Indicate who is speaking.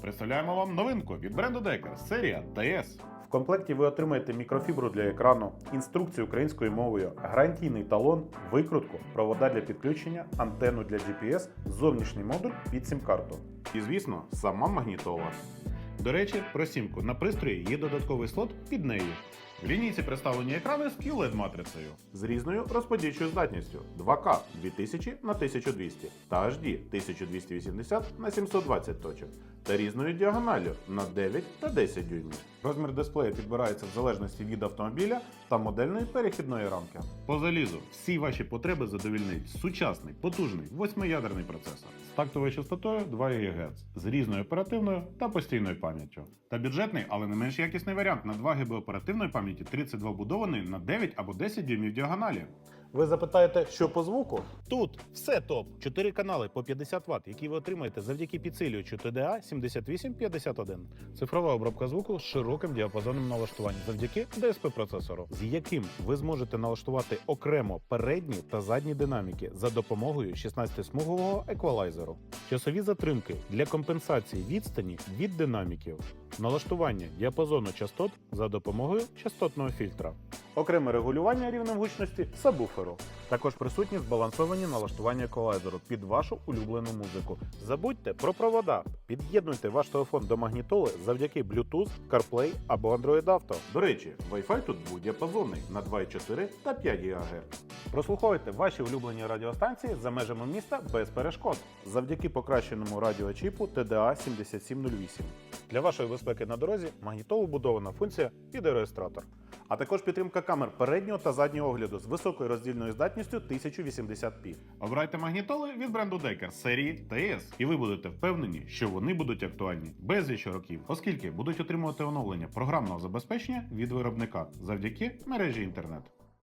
Speaker 1: Представляємо вам новинку від бренду Decker, серія TS.
Speaker 2: В комплекті ви отримаєте мікрофібру для екрану, інструкцію українською мовою, гарантійний талон, викрутку, провода для підключення, антенну для GPS, зовнішній модуль під сім-карту.
Speaker 1: І, звісно, сама магнітола. До речі, про сімку на пристрої є додатковий слот під нею. В лінійці представлені екрани з QLED-матрицею.
Speaker 2: З різною розподільчою здатністю 2К 2000 на 1200 та HD 1280 на 720 точок та різною діагоналлю на 9 та 10 дюймів. Розмір дисплею підбирається в залежності від автомобіля та модельної перехідної рамки.
Speaker 1: По залізу всі ваші потреби задовільнить сучасний, потужний восьмиядерний процесор з тактовою частотою 2 ГГц, з різною оперативною та постійною пам'яттю. Та бюджетний, але не менш якісний варіант на 2 ГБ оперативної пам'яті 32 будований на 9 або 10 дюймів діагоналі.
Speaker 2: Ви запитаєте, що по звуку?
Speaker 1: Тут все топ. Чотири канали по 50 Вт, які ви отримаєте завдяки підсилювачу TDA 7851. Цифрова обробка звуку з широким діапазоном налаштувань завдяки DSP процесору, з яким ви зможете налаштувати окремо передні та задні динаміки за допомогою 16-смугового еквалайзеру. Часові затримки для компенсації відстані від динаміків. Налаштування діапазону частот за допомогою частотного фільтра.
Speaker 2: Окреме регулювання рівнем гучності сабвуферу. Також присутні збалансовані налаштування еквалайзеру під вашу улюблену музику. Забудьте про провода. Під'єднуйте ваш телефон до магнітоли завдяки Bluetooth, CarPlay або Android Auto. До речі, Wi-Fi тут дводіапазонний на 2,4 та 5 ГГц. Прослуховуйте ваші улюблені радіостанції за межами міста без перешкод завдяки покращеному радіочіпу TDA 7708. Для вашої безпеки на дорозі магнітолу вбудована функція відеореєстратор. А також підтримка камер переднього та заднього огляду з високою роздільною здатністю 1080p.
Speaker 1: Обирайте магнітоли від бренду Decker серії TS, і ви будете впевнені, що вони будуть актуальні безліч років, оскільки будуть отримувати оновлення програмного забезпечення від виробника завдяки мережі інтернет.